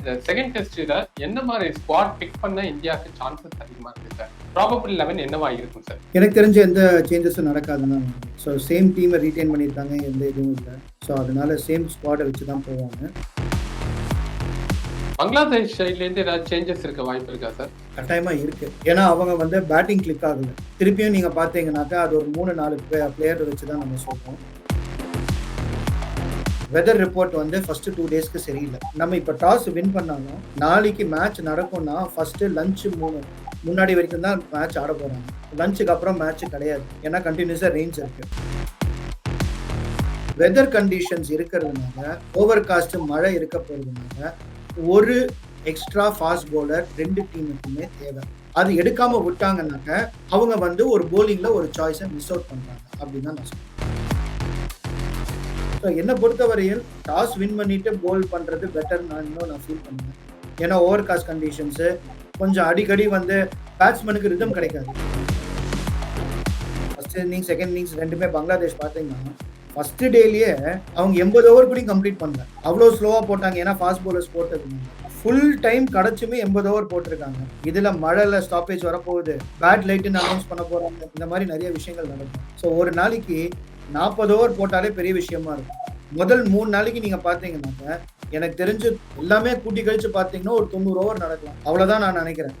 இந்த செகண்ட் டெஸ்ட்ல என்ன மாதிரி ஸ்குவாட் பிக் பண்ண இந்தியாவுக்கு சான்சஸ் அதிகமா இருக்கு சார் ப்ராபபிள் லெவன் என்னவா இருக்கும் சார் எனக்கு தெரிஞ்ச எந்த சேஞ்சஸும் நடக்காதுன்னு தான் ஸோ சேம் டீமை ரீட்டைன் பண்ணியிருக்காங்க எந்த இதுவும் இல்லை. ஸோ அதனால சேம் ஸ்குவாடை வச்சு தான் போவாங்க. பங்களாதேஷ் சைட்ல இருந்து ஏதாவது சேஞ்சஸ் இருக்க வாய்ப்பு இருக்கா சார் கட்டாயமா இருக்கு. ஏன்னா அவங்க வந்து பேட்டிங் கிளிக் ஆகல. திருப்பியும் நீங்க பாத்தீங்கன்னாக்கா அது ஒரு மூணு நாலு பிளேயர் வச்சு தான் நம்ம சொல்றோம். வெதர் ரிப்போர்ட் வந்து ஃபர்ஸ்ட் டூ டேஸ்க்கு சரியில்லை. நம்ம இப்போ டாஸ் வின் பண்ணாலும் நாளைக்கு மேட்ச் நடக்கும்னா ஃபர்ஸ்ட் லஞ்ச் மூணு முன்னாடி வரைக்கும் தான் மேட்ச் ஆட போறாங்க. லஞ்சுக்கு அப்புறம் மேட்ச் கிடையாது. ஏன்னா கண்டினியூஸாக ரேஞ்ச் இருக்கு. வெதர் கண்டிஷன்ஸ் இருக்கிறதுனால ஓவர் காஸ்ட் மழை இருக்க போறதுனால ஒரு எக்ஸ்ட்ரா ஃபாஸ்ட் போலர் ரெண்டு டீமுக்குமே தேவை. அது எடுக்காம விட்டாங்கன்னாக்க அவங்க வந்து ஒரு போலிங்ல ஒரு சாய்ஸை மிஸ் அவுட் பண்றாங்க. அப்படின்னு தான் நான் சொல்றேன். ஸோ என்னை பொறுத்தவரையில் டாஸ் வின் பண்ணிட்டு போல் பண்ணுறது பெட்டர் நான் இன்னும் நான் ஃபீல் பண்ணுவேன். ஏன்னா ஓவர் காஸ்ட் கண்டிஷன்ஸு கொஞ்சம் அடிக்கடி வந்து பேட்ஸ்மேனுக்கு ரிதம் கிடைக்காது. ஃபர்ஸ்ட் இன்னிங்ஸ் செகண்ட் இன்னிங்ஸ் ரெண்டுமே பங்களாதேஷ் பார்த்தீங்கன்னா ஃபர்ஸ்ட் டேலேயே அவங்க எண்பது ஓவர் கூட கம்ப்ளீட் பண்ணல. அவ்வளோ ஸ்லோவாக போட்டாங்க. ஏன்னா ஃபாஸ்ட் bowlers போட்டது. ஃபுல் டைம் கிடைச்சுமே எண்பது ஓவர் போட்டிருக்காங்க. இதில் மழைல ஸ்டாப்பேஜ் வரப்போகுது. பேட் லைட்டுன்னு அனௌன்ஸ் பண்ண போகிறாங்க இந்த மாதிரி நிறைய விஷயங்கள் நடக்கும். ஸோ ஒரு நாளைக்கு நாற்பது ஓவர் போட்டாலே பெரிய விஷயமா இருக்கும். முதல் மூணு நாளைக்கு நீங்க பாத்தீங்கன்னாக்க எனக்கு தெரிஞ்சு எல்லாமே கூட்டி கழிச்சு பாத்தீங்கன்னா ஒரு தொண்ணூறு ஓவர் நடக்கலாம். அவ்வளவுதான் நான் நினைக்கிறேன்.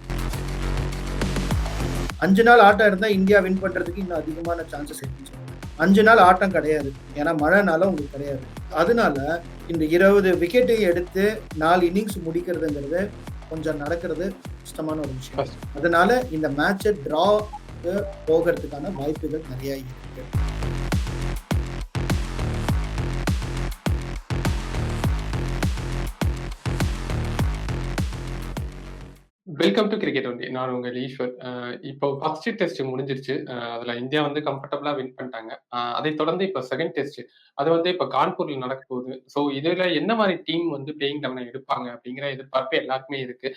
அஞ்சு நாள் ஆட்டம் இருந்தா இந்தியா வின் பண்றதுக்கு இன்னும் அதிகமான சான்சஸ் சொல்லுவேன். அஞ்சு நாள் ஆட்டம் கிடையாது. ஏன்னா மழைனால உங்களுக்கு கிடையாது. அதனால இந்த இருபது விக்கெட்டை எடுத்து நாலு இன்னிங்ஸ் முடிக்கிறதுங்கிறது கொஞ்சம் நடக்கிறது கஷ்டமான ஒரு விஷயம். அதனால இந்த மேட்சை டிரா போகிறதுக்கான வாய்ப்புகள் நிறைய இருக்கு. வெல்கம் டு கிரிக்கெட் ஒன்லி நான் உங்கள் ஈஸ்வர். இப்போ ஃபர்ஸ்ட் டெஸ்ட் முடிஞ்சிருச்சு. அதுல இந்தியா வந்து கம்ஃபர்டபுளா வின் பண்ணிட்டாங்க. அதை தொடர்ந்து இப்போ செகண்ட் டெஸ்ட் அது வந்து இப்போ கான்பூர்ல நடக்க போகுது. ஸோ இதுல என்ன மாதிரி டீம் வந்து பிளேயிங் லெவனை எடுப்பாங்க அப்படிங்கிற எதிர்பார்ப்பு எல்லாருக்குமே இருக்கு.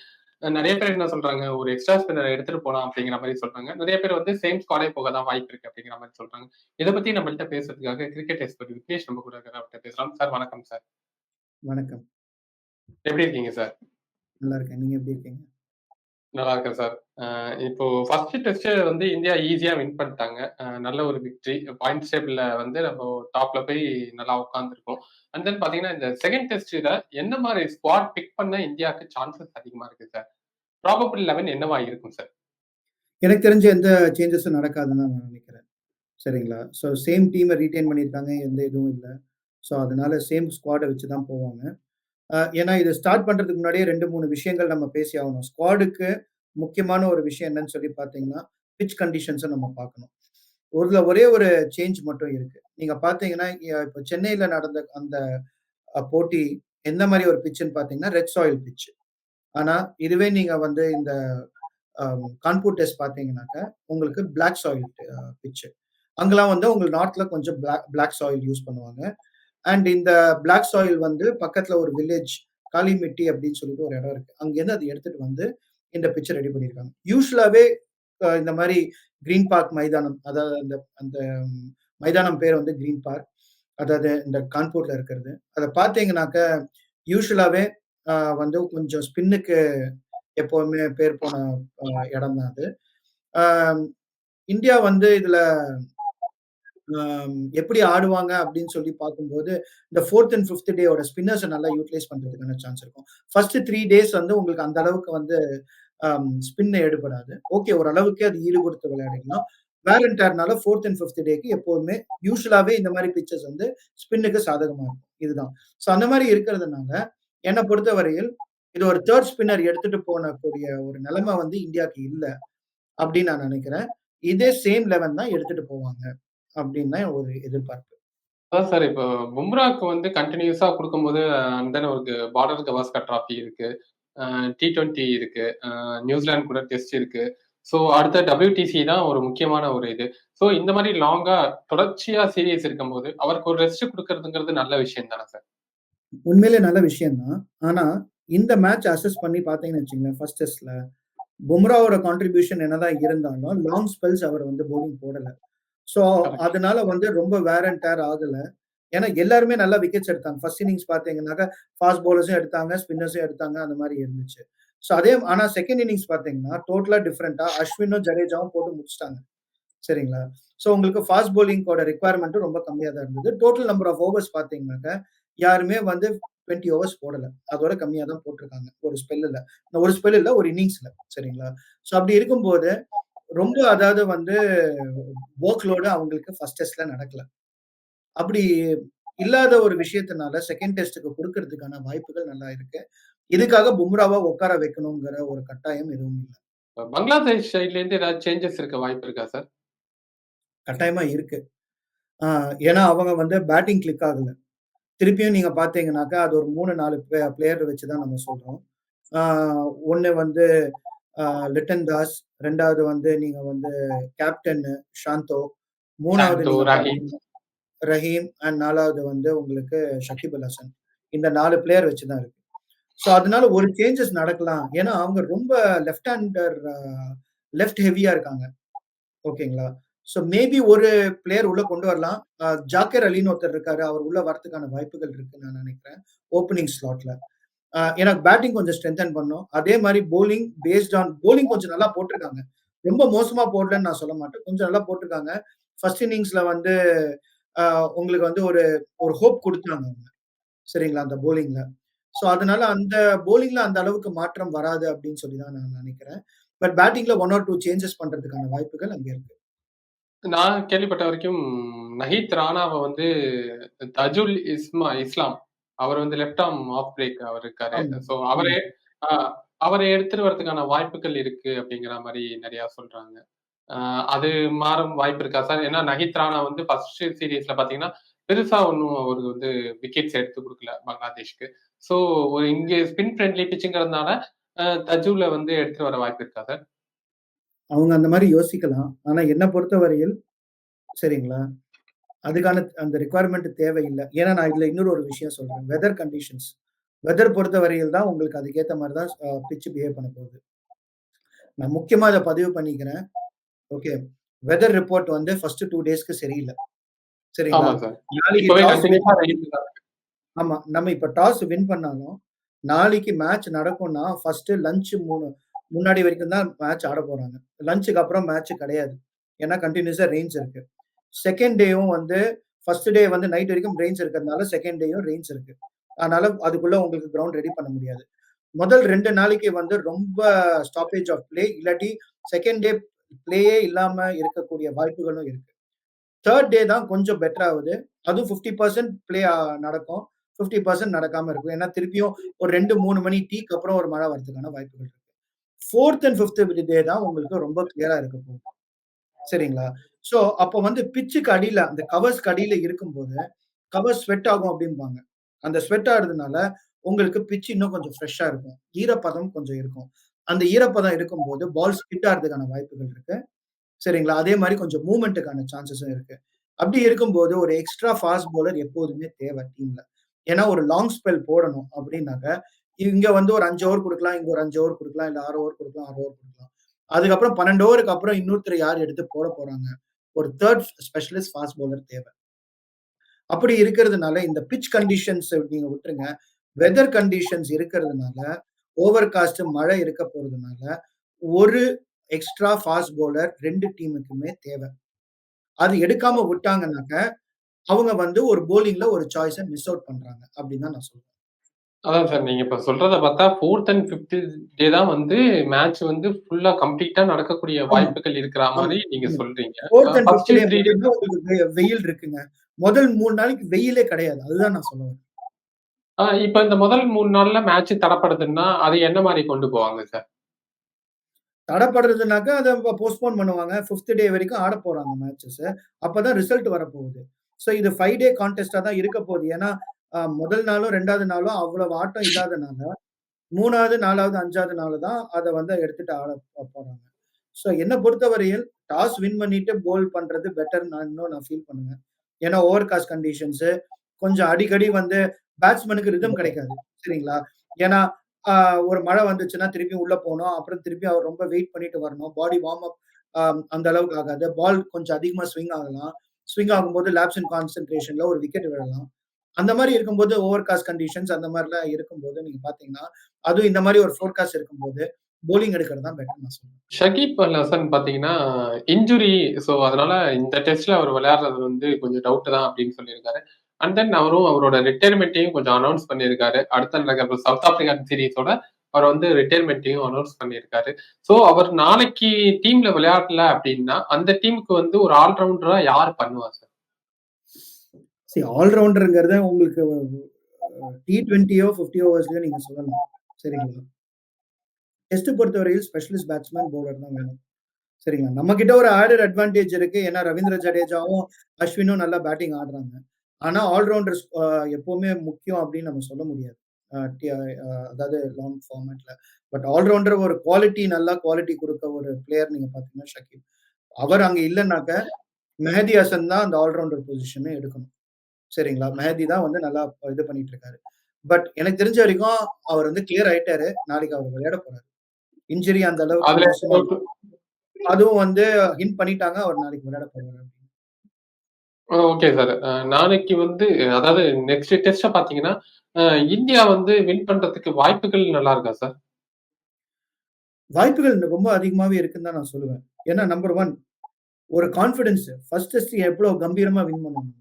நிறைய பேர் என்ன சொல்றாங்க? ஒரு எக்ஸ்ட்ரா ஸ்பின்னர் எடுத்துட்டு போலாம் அப்படிங்கிற மாதிரி சொல்றாங்க. நிறைய பேர் வந்து சேம் ஸ்குவாடே போக தான் வாய்ப்பு இருக்கு அப்படிங்கிற மாதிரி சொல்றாங்க. இதை பத்தி நம்மள்ட்ட பேசுறதுக்காக கிரிக்கெட் எக்ஸ்பர்ட் விக்னேஷ் நம்ம கூட அவர்கிட்ட பேசலாம். சார் வணக்கம் சார். வணக்கம். எப்படி இருக்கீங்க சார்? நல்லா இருக்கேன். நீங்க எப்படி இருக்கீங்க? நல்லா இருக்கேன் சார். இப்போ ஃபர்ஸ்ட் டெஸ்ட் வந்து இந்தியா ஈஸியா வின் பண்ணிட்டாங்க. நல்ல ஒரு விக்டரி பாயிண்ட் டேபிள்ல வந்து நம்ம டாப்ல போய் நல்லா உட்காந்துருக்கோம் அண்ட் தென் பாத்தீங்கன்னா இந்த செகண்ட் டெஸ்ட்ல என்ன மாதிரி ஸ்குவாட் பிக் பண்ண இந்தியாவுக்கு சான்சஸ் அதிகமா இருக்கு சார்? ப்ராபபிள் லெவன் என்னவா இருக்கும் சார்? எனக்கு தெரிஞ்ச எந்த சேஞ்சஸும் நடக்காதுன்னு நான் நினைக்கிறேன். சரிங்களா? ஸோ சேம் டீமை ரீட்டைன் பண்ணியிருக்காங்க எந்த இதுவும் இல்லை. ஸோ அதனால சேம் ஸ்குவாடை வச்சு தான் போவாங்க. ஏன்னா இது ஸ்டார்ட் பண்றதுக்கு முன்னாடியே ரெண்டு மூணு விஷயங்கள் நம்ம பேசி ஆகணும். ஸ்குவாடுக்கு முக்கியமான ஒரு விஷயம் என்னன்னு சொல்லி பார்த்தீங்கன்னா பிச் கண்டிஷன்ஸை நம்ம பார்க்கணும் ஒருல ஒரே ஒரு சேஞ்ச் மட்டும் இருக்கு. நீங்க பார்த்தீங்கன்னா இப்போ சென்னையில நடந்த அந்த போட்டி எந்த மாதிரி ஒரு பிச்சுன்னு பார்த்தீங்கன்னா ரெட் சாயில் பிச்சு ஆனா இதுவே நீங்க வந்து இந்த கான்பூர் டெஸ்ட் பார்த்தீங்கன்னாக்க உங்களுக்கு பிளாக் சாயில் பிச்சு அங்கெல்லாம் வந்து உங்களுக்கு நார்த்ல கொஞ்சம் பிளாக் பிளாக் சாயில் யூஸ் பண்ணுவாங்க. அண்ட் இந்த பிளாக் சாயில் வந்து பக்கத்துல ஒரு வில்லேஜ் காளிமெட்டி அப்படின்னு சொல்லிட்டு ஒரு இடம் இருக்கு. அங்கேருந்து அதை எடுத்துட்டு வந்து இந்த பிக்சர் ரெடி பண்ணியிருக்காங்க. யூஸ்வலாவே இந்த மாதிரி கிரீன் பார்க் மைதானம் அதாவது அந்த அந்த மைதானம் பேர் வந்து கிரீன் பார்க் அதாவது இந்த கான்பூர்ல இருக்கிறது. அதை பார்த்தீங்கன்னாக்க யூஸ்வலாவே வந்து கொஞ்சம் ஸ்பின்னுக்கு எப்பவுமே பேர் போன இடம் தான் அது. இந்தியா வந்து இதுல எப்படி ஆடுவாங்க அப்படின்னு சொல்லி பார்க்கும்போது இந்த ஃபோர்த் அண்ட் ஃபிஃப்த் டேயோட ஸ்பின்னர்ஸை நல்லா யூட்டிலைஸ் பண்றதுக்கான சான்ஸ் இருக்கும். ஃபர்ஸ்ட் த்ரீ டேஸ் வந்து உங்களுக்கு அந்த அளவுக்கு வந்து ஸ்பின்னை எடுபடாது. ஓகே ஓரளவுக்கு அது ஈடு கொடுத்து விளையாடிக்கலாம் வேரண்டர்னால ஃபோர்த் அண்ட் ஃபிஃப்த் டேக்கு எப்போதுமே யூஸ்வலாகவே இந்த மாதிரி பிக்சர்ஸ் வந்து ஸ்பின்னுக்கு சாதகமாக இருக்கும். இதுதான். ஸோ அந்த மாதிரி இருக்கிறதுனால என்னை பொறுத்தவரையில் இது ஒரு தேர்ட் ஸ்பின்னர் எடுத்துட்டு போனக்கூடிய ஒரு நிலைமை வந்து இந்தியாவுக்கு இல்லை அப்படின்னு நான் நினைக்கிறேன். இதே சேம் லெவன் தான் எடுத்துட்டு போவாங்க. அப்படின்னு தான் ஒரு எதிர்பார்ப்பு. அதான் சார் இப்போ பும்ராக்கு வந்து கண்டினியூஸா கொடுக்கும்போது தென் ஒரு பார்டர் கவாஸ்கர் டிராஃபி இருக்கு. டி டுவெண்ட்டி இருக்கு. நியூசிலாந்து கூட டெஸ்ட் இருக்கு. ஸோ அடுத்த டபிள்யூடிசி தான் ஒரு முக்கியமான ஒரு இது. ஸோ இந்த மாதிரி லாங்கா தொடர்ச்சியா சீரியஸ் இருக்கும்போது அவருக்கு ஒரு ரெஸ்ட் கொடுக்கறதுங்கிறது நல்ல விஷயம் தானே சார் உண்மையிலே நல்ல விஷயம் தான். ஆனா இந்த மேட்ச் அசஸ் பண்ணி பார்த்தீங்கன்னு வச்சுங்களேன் ஃபர்ஸ்ட் டெஸ்ட்ல பும்ராவோட கான்ட்ரிபியூஷன் என்னதான் இருந்தாலும் லாங் ஸ்பெல்ஸ் அவர் வந்து போலிங் போடல. ஸோ. அதனால வந்து ரொம்ப வேர் அண்ட் டேர் ஆகல ஏன்னா எல்லாருமே நல்லா விக்கெட்ஸ் எடுத்தாங்க. ஃபர்ஸ்ட் இன்னிங்ஸ் பார்த்தீங்கன்னாக்கா, ஃபாஸ்ட் பவுலர்ஸும் எடுத்தாங்க, ஸ்பின்னர்ஸும் எடுத்தாங்க. அந்த மாரி இருந்துச்சு. ஸோ அதே ஆனா செகண்ட் இன்னிங்ஸ் பார்த்தீங்கன்னா, டோட்டலா டிஃபரெண்ட்டா அஸ்வினும், ஜடேஜாவும் போட்டு முடிச்சுட்டாங்க. சரிங்களா? ஸோ உங்களுக்கு ஃபாஸ்ட் பவுலிங்கோட ரிக்வயர்மென்ட்டும் ரொம்ப கம்மியா தான் இருந்தது. டோட்டல் நம்பர் ஆஃப் ஓவர்ஸ் பார்த்தீங்கன்னாக்கா, யாருமே வந்து 20 ஓவர்ஸ் போடல. அதோட கம்மியா தான் போட்டுருக்காங்க. ஒரு ஸ்பெல்லுல. ஒரு ஸ்பெல் இல்ல, ஒரு இன்னிங்ஸ்ல. சரிங்களா? ஸோ அப்படி இருக்கும்போது, ரொம்ப அதாவது வந்து வொர்க் லோடு அவங்களுக்கு ஃபர்ஸ்ட் டெஸ்ட்ல நடக்கல. அப்படி இல்லாத ஒரு விஷயத்தினால செகண்ட் டெஸ்ட்க்கு குடுக்கறதுக்கான வாய்ப்புகள் நல்லா இருக்கு. இதுக்காக பும்ராவ உட்கார வைக்கணுங்கிற ஒரு கட்டாயம் எதுவும் இல்ல. பங்களாதேஷ் சைட்லேருந்து ஏதாவது சேஞ்சஸ் இருக்க வாய்ப்பு இருக்கா சார்? கட்டாயமா இருக்கு. ஏன்னா அவங்க வந்து பேட்டிங் கிளிக் ஆகல. திருப்பியும் நீங்க பார்த்தீங்கன்னாக்கா, அது ஒரு 3, 4 பிளே பிளேயர் வச்சு தான் நம்ம சொல்றோம். 1 வந்து லிட்டன் தாஸ், 2வது வந்து நீங்க வந்து கேப்டன் ஷாந்தோ, 3வது சாந்தோ, நீங்க ரஹீம். அண்ட் 4வது வந்து உங்களுக்கு ஷகிப் அல் ஹசன். இந்த 4 பிளேயர் வச்சு தான் இருக்கு. ஸோ அதனால ஒரு சேஞ்சஸ் நடக்கலாம். ஏன்னா அவங்க ரொம்ப லெஃப்ட் ஹேண்டர் லெஃப்ட் ஹெவியா இருக்காங்க. ஓகேங்களா? ஸோ மேபி ஒரு பிளேயர் உள்ள கொண்டு வரலாம். ஜாக்கிர் அலின்னு ஒருத்தர் இருக்காரு. அவர் உள்ள வரதுக்கான வாய்ப்புகள் இருக்குன்னு நான் நினைக்கிறேன். ஓப்பனிங் ஸ்லாட்ல. எனக்கு பேட்டிங் கொஞ்சம் ஸ்ட்ரென்தன் பண்ணும் அதே மாதிரி பவுலிங் பேஸ்ட் ஆன் போலிங் கொஞ்சம் நல்லா போட்டிருக்காங்க ரொம்ப மோசமா போடலன்னு நான் சொல்ல மாட்டேன். கொஞ்சம் நல்லா போட்டிருக்காங்க ஃபர்ஸ்ட் இன்னிங்ஸ்ல வந்து உங்களுக்கு வந்து ஒரு ஒரு ஹோப் கொடுத்தாங்க அவங்க. சரிங்களா? அந்த போலிங்ல ஸோ அதனால அந்த போலிங்ல அந்த அளவுக்கு மாற்றம் வராது அப்படின்னு சொல்லி தான் நான் நினைக்கிறேன். பட் பேட்டிங்ல ஒன் ஆர் டூ சேஞ்சஸ் பண்றதுக்கான வாய்ப்புகள் அங்க இருக்கு. நான் கேள்விப்பட்ட வரைக்கும் நஹீத் ராணாவை வந்து தஜுல் இஸ்மா இஸ்லாம் அவர் வந்து லெஃப்ட் ஆர்ம் ஆஃப் பிரேக் அவர் இருக்காரு. ஸோ அவரே அவர எடுத்துட்டு வரதுக்கான வாய்ப்புகள் இருக்கு அப்படிங்கிற மாரி நெறையா சொல்றாங்க. அது மாறும் வாய்ப்பு இருக்கா சார்? ஏன்னா நஹீத் ராணா வந்து ஃபர்ஸ்ட் சீரிஸ்ல பார்த்தீங்கன்னா, பெருசா ஒண்ணும் அவரு வந்து விக்கெட்ஸ் எடுத்து குடுக்கல பங்களாதேஷ்க்கு. ஸோ ஒரு இங்க ஸ்பின் ஃப்ரெண்ட்லி பிட்ச்ங்கிறதுனால அ தஜுல வந்து எடுத்துட்டு வர வாய்ப்பு இருக்கா சார்? அவங்க அந்த மாரி யோசிக்கலாம். ஆனா என்ன பொறுத்தவரையில் சரிங்களா? அதுக்கான அந்த ரிக்வயர்மென்ட் தேவையில்ல. ஏன்னா நான் இதுல இன்னொரு ஒரு விஷயம் சொல்றேன். Weather conditions. வெதர் பொறுத்தவரையில் தான் உங்களுக்கு அதுக்கேத்த மாரி தான் அ பிட்ச் பிஹேவ் பண்ண போகுது. நான் முக்கியமா இத பதிவு பண்ணிக்கிறேன். ஓகே. வெதர் ரிப்போர்ட் வந்து ஃபர்ஸ்ட் 2 டேஸ்க்கு சரியில்ல. சரிங்களா? ஆமா. நாளைக்கு. நம்ம இப்ப டாஸ் வின் பண்ணாலும், நாளைக்கு மேட்ச் நடக்கும்னா, ஃபர்ஸ்ட் லஞ்ச் 3 முன்னாடி வரைக்கும் தான் மேட்ச் ஆடப் போறாங்க. லஞ்சுக்கு அப்புறம் மேட்ச் கிடையாது. ஏன்னா கன்டினியூஸா ரெயின்ஸ் இருக்கு. செகண்ட் டேயும் வந்து ஃபர்ஸ்ட் டே வந்து நைட் வரைக்கும் ரெயின்ஸ் இருக்கிறதுனால, செகண்ட் டேயும் ரெயின்ஸ் இருக்கு. அதனால அதுக்குள்ள உங்களுக்கு கிரவுண்ட் ரெடி பண்ண முடியாது. முதல் ரெண்டு நாளைக்கு வந்து ரொம்ப ஸ்டாப்பேஜ் ஆஃப் பிளே இல்லாட்டி செகண்ட் டே பிளேயே இல்லாம இருக்கக்கூடிய வாய்ப்புகளும் இருக்கு. தேர்ட் டே தான் கொஞ்சம் பெட்டர் ஆகுது அதுவும் 50% பிளே நடக்கும். 50% நடக்காம இருக்கும். ஏன்னா திருப்பியும் ஒரு 2, 3 மணி டீக்கு அப்புறம் ஒரு மழை வரதுக்கான வாய்ப்புகள் இருக்கு. ஃபோர்த் அண்ட் ஃபிஃப்த் டே தான் உங்களுக்கு ரொம்ப கிளியரா இருக்க போகும் சரிங்களா? ஸோ அப்போ வந்து பிச்சுக்கு அடியில அந்த கவர்ஸ்க்கு அடியில இருக்கும்போது, கவர் ஸ்வெட் ஆகும் அப்படிம்பாங்க. அந்த ஸ்வெட் ஆகுறதுனால உங்களுக்கு பிட்ச் இன்னும் கொஞ்சம் ஃப்ரெஷ்ஷா இருக்கும். ஈரப்பதம் கொஞ்சம் இருக்கும். அந்த ஈரப்பதம் இருக்கும்போது பால் ஸ்கிட் ஆகிறதுக்கான வாய்ப்புகள் இருக்கு. சரிங்களா? அதே மாதிரி கொஞ்சம் மூமெண்ட்டுக்கான சான்சஸும் இருக்கு. அப்படி இருக்கும்போது ஒரு எக்ஸ்ட்ரா ஃபாஸ்ட் பவுலர் எப்போதுமே தேவை டீம்ல. ஏன்னா ஒரு லாங் ஸ்பெல் போடணும் அப்படின்னாக்க, இங்க வந்து ஒரு அஞ்சு ஓவர் கொடுக்கலாம் இங்க ஒரு அஞ்சு ஓவர் கொடுக்கலாம் இல்ல ஆறு ஓவர் கொடுக்கலாம் ஆறு ஓவர் கொடுக்கலாம் அதுக்கப்புறம் 12 ஓவருக்கு அப்புறம் இன்னொருத்தர் யார் எடுத்து போட போறாங்க? ஒரு தேர்ட் ஸ்பெஷலிஸ்ட் ஃபாஸ்ட் பவுலர் தேவை. அப்படி இருக்கிறதுனால இந்த பிட்ச் கண்டிஷன்ஸ் நீங்க விட்டுருங்க. வெதர் கண்டிஷன்ஸ் இருக்கிறதுனால, ஓவர்காஸ்ட் மழை இருக்க போறதுனால, ஒரு எக்ஸ்ட்ரா ஃபாஸ்ட் பவுலர் ரெண்டு டீமுக்குமே தேவை. அது எடுக்காம விட்டாங்கனாக்க அவங்க வந்து ஒரு போலிங்ல ஒரு சாய்ஸை மிஸ் அவுட் பண்றாங்க. அப்படின்னு தான் நான் சொல்றேன். அதான் சார். நீங்க இப்ப சொல்றத பார்த்தா 4த் அண்ட் 5த் டே தான் வந்து மேட்ச் வந்து ஃபுல்லா கம்ப்ளீட்டா நடக்கக்கூடிய. வாய்ப்புகள் இருக்கிற ஆமா. மாரி நீங்க. சொல்றீங்க. 4த் அண்ட் ஃபர்ஸ்ட் 5த் டே 3 டே மட்டும் தான் உங்களுக்கு வெ வெயில் இருக்குங்க. முதல் 3 நாளைக்கு வெயிலே கிடையாது. அதுதான் நான் சொல்ல வரேன். ஆ இப்ப இந்த முதல் 3 நாள்ல மேட்ச் தடப்படுதுன்னா, அது என்ன மாரி கொண்டு போவாங்க சார்? தடப்படுறதுனாக்க அத போஸ்ட்போன் பண்ணுவாங்க. 5த் டே வரைக்கும் ஆடப் போறாங்க மேட்சஸ். அப்பதான் ரிசல்ட் வரப்போகுது. ஸோ இது 5 டே கான்டெஸ்ட்டா தான் இருக்க போகுது. ஏன்னா, முதல் நாளும், 2வது நாளும் அவ்வளவு ஆட்டம் இல்லாதனால, 3வது, 4வது, 5வது நாள் தான் அத வந்து எடுத்துட்டு ஆட போறாங்க. ஸோ என்ன பொறுத்தவரையில் டாஸ் வின் பண்ணிட்டு பவுல் பண்றது பெட்டர் நான் இன்னும் நான் ஃபீல் பண்ணுவேன். ஏன்னா ஓவர்காஸ்ட் கண்டிஷன்ஸ் கொஞ்சம் அடிக்கடி வந்து பேட்ஸ்மேனுக்கு ரிதம் கிடைக்காது. சரிங்களா? ஏன்னா, ஒரு மழை வந்துச்சுன்னா திருப்பியும் உள்ள போணும். அப்புறம் திருப்பி அவர் ரொம்ப வெயிட் பண்ணிட்டு வரணும். பாடி வார்ம் அப் அந்த அளவுக்கு ஆகாது. பால் கொஞ்சம் அதிகமா ஸ்விங் ஆகலாம். ஸ்விங் ஆகும்போது லேப்ஸ் இன் கான்சன்ட்ரேஷன்ல ஒரு விக்கெட் விழலாம். அந்த மாதிரி இருக்கும்போது ஓவர் காஸ்ட் கண்டிஷன்ஸ் அந்த மாதிரிலாம் இருக்கும்போது நீங்க பார்த்தீங்கன்னா, அதுவும் இந்த மாதிரி ஒரு ஃபோர்காஸ்ட் இருக்கும்போது போலிங் எடுக்கிறது தான் பெட்டர் நான் சொல்லுவேன். ஷகீப் அல் ஹசன் பார்த்தீங்கன்னா, இன்ஜுரி ஸோ அதனால இந்த டெஸ்ட்ல அவர் விளையாடுறது வந்து கொஞ்சம் டவுட் தான் அப்படின்னு சொல்லியிருக்காரு. அண்ட் தென் அவரும் அவரோட ரிட்டையர்மெண்ட்டையும் கொஞ்சம் அனௌன்ஸ் பண்ணியிருக்காரு. அடுத்த நடக்கிற சவுத் ஆப்பிரிக்கன் சீரீஸோட அவர் வந்து ரிட்டையர்மெண்ட்டையும் அனௌன்ஸ் பண்ணியிருக்காரு. ஸோ அவர் நாளைக்கு டீம்ல விளையாடல அப்படின்னா, அந்த டீமுக்கு வந்து ஒரு ஆல்ரவுண்டரா யார் பண்ணுவா சார்? சரி ஆல்ரவுண்டருங்கிறத உங்களுக்கு டி ட்வெண்ட்டியோ ஃபிஃப்டி ஓவர்ஸ்லயோ நீங்க சொல்லலாம். சரிங்களா? டெஸ்ட் பொறுத்தவரையில் ஸ்பெஷலிஸ்ட் பேட்ஸ்மேன், பவுலர் தான் வேணும். சரிங்களா? நம்ம கிட்ட ஒரு ஆடட் அட்வான்டேஜ் இருக்கு. ஏன்னா ரவீந்திர ஜடேஜாவும், அஸ்வினும் நல்லா பேட்டிங் ஆடுறாங்க. ஆனா ஆல்ரவுண்டர்ஸ் எப்பவுமே முக்கியம் அப்படின்னு நம்ம சொல்ல முடியாது. அதாவது லாங் ஃபார்மேட்ல. பட் ஆல்ரவுண்டர் ஒரு குவாலிட்டி நல்லா குவாலிட்டி கொடுக்க ஒரு பிளேயர் நீங்க பார்த்தீங்கன்னா ஷக்கீப் அவர் அங்க இல்லன்னாக்க, மெஹதி ஹசன் தான் அந்த ஆல்ரவுண்டர் பொசிஷனே எடுக்கணும். சரிங்களா? மெஹதி தான் வந்து நல்லா இது பண்ணிட்டு இருக்காரு. பட் எனக்கு தெரிஞ்ச வரைக்கும் அவர் வந்து கிளியர் ஆயிட்டாரு. நாளைக்கு அவர் விளையாட போறாரு. இன்ஜுரி அந்த அளவுக்கு. அதுவும் வந்து ஹிண்ட் பண்ணிட்டாங்க. அவர் நாளைக்கு விளையாட போறாரு. Okay sir. நாளைக்கு வந்து அதாவது நெக்ஸ்ட் டெஸ்ட்ட பார்த்தீங்கன்னா, அ இந்தியா வந்து வின் பண்றதுக்கு வாய்ப்புகள் நல்லா இருக்கா சார்? வாய்ப்புகள் ரொம்ப அதிகமாவே இருக்குன்னு தான் நான் சொல்லுவேன். ஏன்னா நம்பர் 1 ஒரு கான்ஃபிடன்ஸ் ஃபர்ஸ்ட் டெஸ்ட் எவ்ளோ கம்பீரமா வின் பண்ணோம் நம்ம.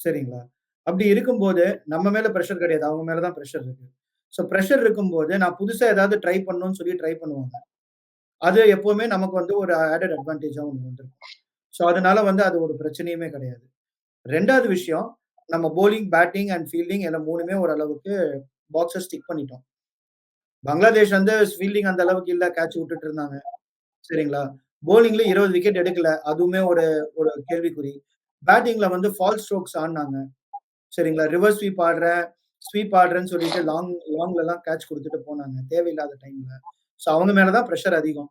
சரிங்களா? அப்படி இருக்கும்போது நம்ம மேல ப்ரெஷர் கிடையாது. அவங்க மேல தான் இருக்கு. ஸோ ப்ரெஷர் இருக்கும்போது நான் புதுசா ஏதாவது ட்ரை பண்ணணும்னு சொல்லி ட்ரை பண்ணுவாங்க. அது எப்பவுமே நமக்கு வந்து ஒரு ஆடட் அட்வான்டேஜாக ஒன்று வந்துருக்கும் ஸோ அதனால வந்து அது ஒரு பிரச்சனையுமே கிடையாது. ரெண்டாவது விஷயம் நம்ம பவுலிங், பேட்டிங் அண்ட் ஃபீல்டிங் எல்லாம் மூணுமே ஓரளவுக்கு பாக்ஸை ஸ்டிக் பண்ணிட்டோம். பங்களாதேஷ் வந்து ஃபீல்டிங் அந்த அளவுக்கு இல்லை கேட்ச் விட்டுட்டு இருந்தாங்க. சரிங்களா? போலிங்ல இருபது விக்கெட் எடுக்கல. அதுவுமே ஒரு ஒரு கேள்விக்குறி. பேட்டிங்ல வந்து ஃபால் ஸ்ட்ரோக்ஸ் ஆடினாங்க சரிங்களா? ரிவர்ஸ் ஸ்வீப் ஆடுற ஸ்வீப் ஆடுறேன்னு சொல்லிட்டு லாங் லாங்லலாம் கேட்ச் கொடுத்துட்டு போனாங்க. தேவையில்லாத டைம்ல. ஸோ அவங்க மேலதான் தான் அதிகம்.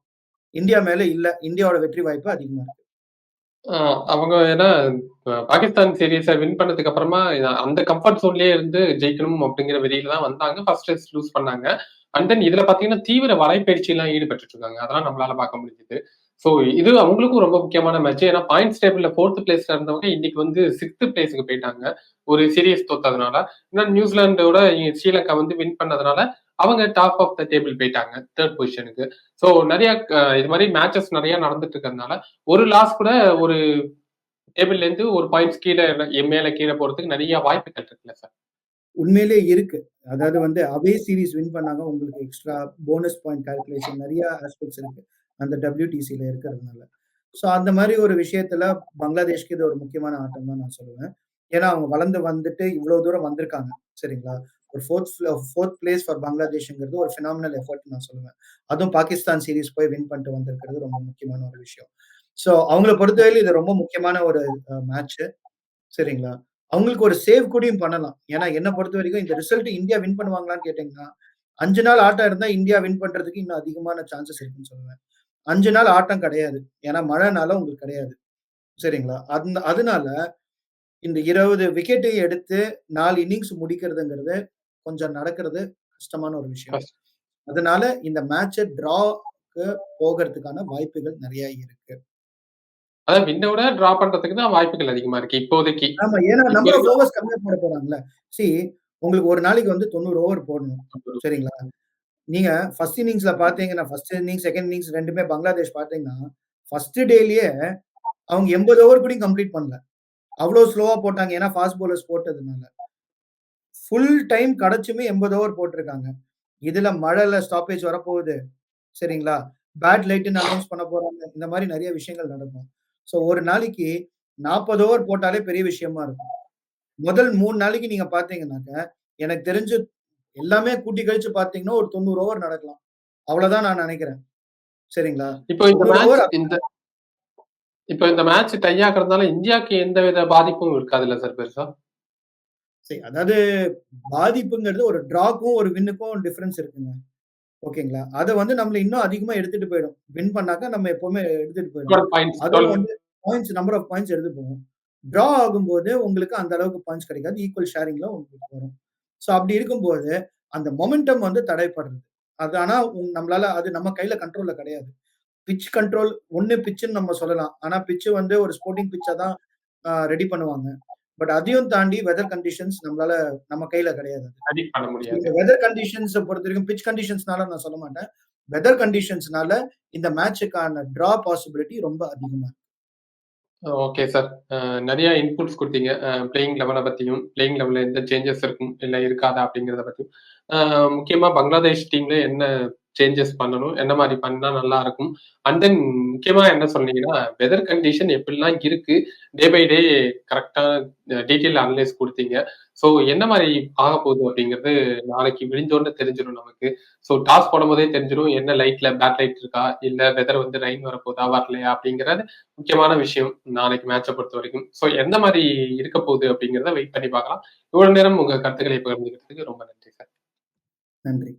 இந்தியா மேல இல்ல. இந்தியாவோட வெற்றி வாய்ப்பு அதிகமா இருக்கு. அவங்க ஏன்னா பாகிஸ்தான் சீரீஸை வின் பண்ணதுக்கு அப்புறமா அந்த கம்ஃபர்ட் சோன்லயே இருந்து ஜெயிக்கணும் அப்படிங்கிற வெளியில தான் வந்தாங்க. ஃபர்ஸ்ட் டெஸ்ட் லூஸ் பண்ணாங்க. அண்ட் தென் இதுல பார்த்தீங்கன்னா, தீவிர வலைப்பயிற்சிலாம் ஈடுபட்டு இருக்காங்க. அதெல்லாம் நம்மளால பார்க்க முடிஞ்சது. ஸோ இது அவங்களுக்கும் ரொம்ப முக்கியமான மேட்ச். ஏன்னா பாயிண்ட்ஸ் டேபிள்ல ஃபோர்த் பிளேஸ்ல இருந்தவங்க இன்னைக்கு வந்து சிக்ஸ்த் பிளேஸுக்கு போயிட்டாங்க. ஒரு சீரியஸ் தோத்ததுனால. இன்னும் நியூசிலாண்டோட ஸ்ரீலங்கா வந்து வின் பண்ணதுனால, அவங்க டாப் ஆஃப் த டேபிள் போயிட்டாங்க. தேர்ட் பொசிஷனுக்கு. ஸோ நிறைய இது மாதிரி மேட்சஸ் நிறைய நடந்துட்டு இருக்கிறதுனால, ஒரு லாஸ் கூட ஒரு டேபிள்ல இருந்து ஒரு பாயிண்ட்ஸ் கீழே மேல கீழே போறதுக்கு நிறைய வாய்ப்புகள் இருக்குல்ல சார்? உண்மையிலே இருக்கு. அதாவது வந்து அவே சீரிஸ் வின் பண்ணாங்க. உங்களுக்கு எக்ஸ்ட்ரா போனஸ் பாயிண்ட் கால்குலேஷன் நிறைய ஆஸ்பெக்ட்ஸ் இருக்கு. அந்த டபிள்யூடிசியில இருக்கிறதுனால. ஸோ அந்த மாதிரி ஒரு விஷயத்துல பங்களாதேஷ்க்கு இது ஒரு முக்கியமான ஆட்டம் தான் நான் சொல்லுவேன். ஏன்னா அவங்க வளர்ந்து வந்துட்டு இவ்வளவு தூரம் வந்திருக்காங்க. சரிங்களா? ஒரு ஃபோர்த் ஃபோர்த் பிளேஸ் ஃபார் பங்களாதேஷ்ங்கிறது ஒரு ஃபினாமினல் எஃபர்ட் நான் சொல்லுவேன். அதுவும் பாகிஸ்தான் சீரிஸ் போய் வின் பண்ணிட்டு வந்திருக்கிறது ரொம்ப முக்கியமான ஒரு விஷயம். ஸோ அவங்கள பொறுத்தவரையில் இது ரொம்ப முக்கியமான ஒரு மேட்ச்சு. சரிங்களா? அவங்களுக்கு ஒரு சேவ் கூடயும் பண்ணலாம். ஏன்னா என்ன பொறுத்தவரைக்கும் இந்த ரிசல்ட் இந்தியா வின் பண்ணுவாங்களான்னு கேட்டீங்கன்னா, 5 நாள் ஆட்டம் இருந்தா இந்தியா வின் பண்றதுக்கு இன்னும் அதிகமான சான்சஸ் இருக்குன்னு சொல்லுவேன். 5 நாள் ஆட்டம் கிடையாது. ஏன்னா மழைனால உங்களுக்கு கிடையாது. சரிங்களா? அந்த அதனால இந்த 20 விக்கெட்டையும் எடுத்து 4 இன்னிங்ஸ் முடிக்கிறதுங்கிறது கொஞ்சம் நடக்கிறது கஷ்டமான ஒரு விஷயம். அதனால இந்த மேட்ச டிராக்கு போகறதுக்கான வாய்ப்புகள் நெறைய இருக்கு. அதாவது வின்ன விட டிரா பண்றதுக்கு தான் வாய்ப்புகள் அதிகமா இருக்கு இப்போதைக்கு. ஆமா. ஏன்னா இருக்க ஓவர்ஸ் கம்மியா போட போறாங்கல்ல. சி உங்களுக்கு ஒரு நாளைக்கு வந்து 90 ஓவர் போடணும். சரிங்களா? நீங்க ஃபர்ஸ்ட் இன்னிங்ஸ்ல பார்த்தீங்கன்னா, ஃபர்ஸ்ட் இன்னிங்ஸ், செகண்ட் இன்னிங்ஸ் 2மே பங்களாதேஷ் பார்த்தீங்கன்னா, ஃபர்ஸ்ட் டேலயே அவங்க 80 ஓவர் கூடயும் கம்ப்ளீட் பண்ணல. அவ்ளோ ஸ்லோவா போட்டாங்க. ஏன்னா ஃபாஸ்ட் பவுலர்ஸ் போட்டதுனால. ஃபுல் டைம் கிடைச்சுமே 80 ஓவர் போட்டிருக்காங்க. இதுல மழைல ஸ்டாப்பேஜ் வரப்போகுது. சரிங்களா? பேட் லைட்ன்னு அனவுன்ஸ் பண்ண போறாங்க. இந்த மாரி நெறைய விஷயங்கள் நடக்கும். ஸோ ஒரு நாளைக்கு 40 ஓவர் போட்டாலே பெரிய விஷயமா இருக்கும். முதல் 3 நாளைக்கு நீங்க பார்த்தீங்கன்னாக்க, எனக்கு தெரிஞ்சு எல்லாமே கூட்டி கழிச்சு பார்த்தீங்கன்னா, ஒரு 90 ஓவர் நடக்கலாம். அவ்வளோதான் நான் நெனைக்கிறேன். சரிங்களா? இப்போ இந்த 90 ஓவர் மேட்ச் இந்த இப்போ இந்த மேட்ச் டை ஆகுறதுனால இந்தியாக்கு எந்தவித பாதிப்பும் இருக்காதுல்ல சார் பெருசா? சரி அதாவது பாதிப்புங்கிறது ஒரு டிராக்கும், ஒரு வின்னுக்கும் டிஃபரன்ஸ் இருக்குங்க. ஓகேங்களா? அத வந்து நம்மள இன்னும் அதிகமா எடுத்துட்டு போயிடும். வின் பண்ணாக்க நம்ம எப்பவுமே எடுத்துட்டு போயிடும். 12 வந்து பாயிண்ட்ஸ் நம்பர் ஆஃப் பாயிண்ட்ஸ் எடுத்து போகும். டிரா ஆகும்போது உங்களுக்கு அந்த அளவுக்கு பாயிண்ட்ஸ் கிடைக்காது. ஈக்குவல் ஷேரிங்ல உங்களுக்கு வரும். ஸோ அப்படி இருக்கும்போது, அந்த மொமெண்டம் வந்து தடைப்படுறது. அது ஆனா நம்மளால அது நம்ம கையில கண்ட்ரோல்ல கிடையாது. பிட்ச் கண்ட்ரோல் ஒண்ணு பிட்ச்ன்னு நம்ம சொல்லலாம். ஆனா பிட்ச் வந்து ஒரு ஸ்போர்ட்டிங் பிட்ச்சா தான் ரெடி பண்ணுவாங்க. பட் அதையும் தாண்டி வெதர் கண்டிஷன்ஸ் நம்மளால நம்ம கையில கிடையாது வெதர் கண்டிஷன்ஸ பொறுத்தவரைக்கும் பிட்ச் கண்டிஷன்ஸ்னால நான் சொல்ல மாட்டேன். வெதர் கண்டிஷன்ஸ்னால இந்த மேட்ச்சுக்கான டிரா பாசிபிலிட்டி ரொம்ப அதிகமா இருக்கு. Okay sir. நெறைய இன்புட்ஸ் குடுத்தீங்க. பிளேயிங் 11 பத்தியும், பிளேயிங் 11ல எந்த சேஞ்சஸ் இருக்கும், இல்ல இருக்காதா அப்படிங்கிறத பத்தியும். அ முக்கியமா பங்களாதேஷ் டீம்ல என்ன சேஞ்சஸ் பண்ணணும்? என்ன மாதிரி பண்ணா நல்லா இருக்கும்? அண்ட் தென் முக்கியமா என்ன சொன்னீங்கன்னா, வெதர் கண்டிஷன் எப்படிலாம் இருக்கு? டே பை டே கரெக்டா டீட்டெயில் அனலைஸ் கொடுத்தீங்க ஸோ என்ன மாதிரி ஆக ஆகப்போகுது அப்படிங்கிறது நாளைக்கு விழிஞ்சோன்னு தெரிஞ்சிடும் நமக்கு. ஸோ டாஸ் போடும்போதே தெரிஞ்சிடும் என்ன லைட்ல பேட் லைட் இருக்கா? இல்ல வெதர் வந்து ரைன் வரப்போதா? வரலையா? அப்படிங்கிறது முக்கியமான விஷயம். நாளைக்கு மேட்ச்சை பொறுத்த வரைக்கும் ஸோ எந்த மாதிரி இருக்க போகுது அப்படிங்கிறத வெயிட் பண்ணி பார்க்கலாம். இவ்வளவு நேரம் உங்க கருத்துக்களை பகிர்ந்துக்கிறதுக்கு ரொம்ப நன்றி சார். நன்றி.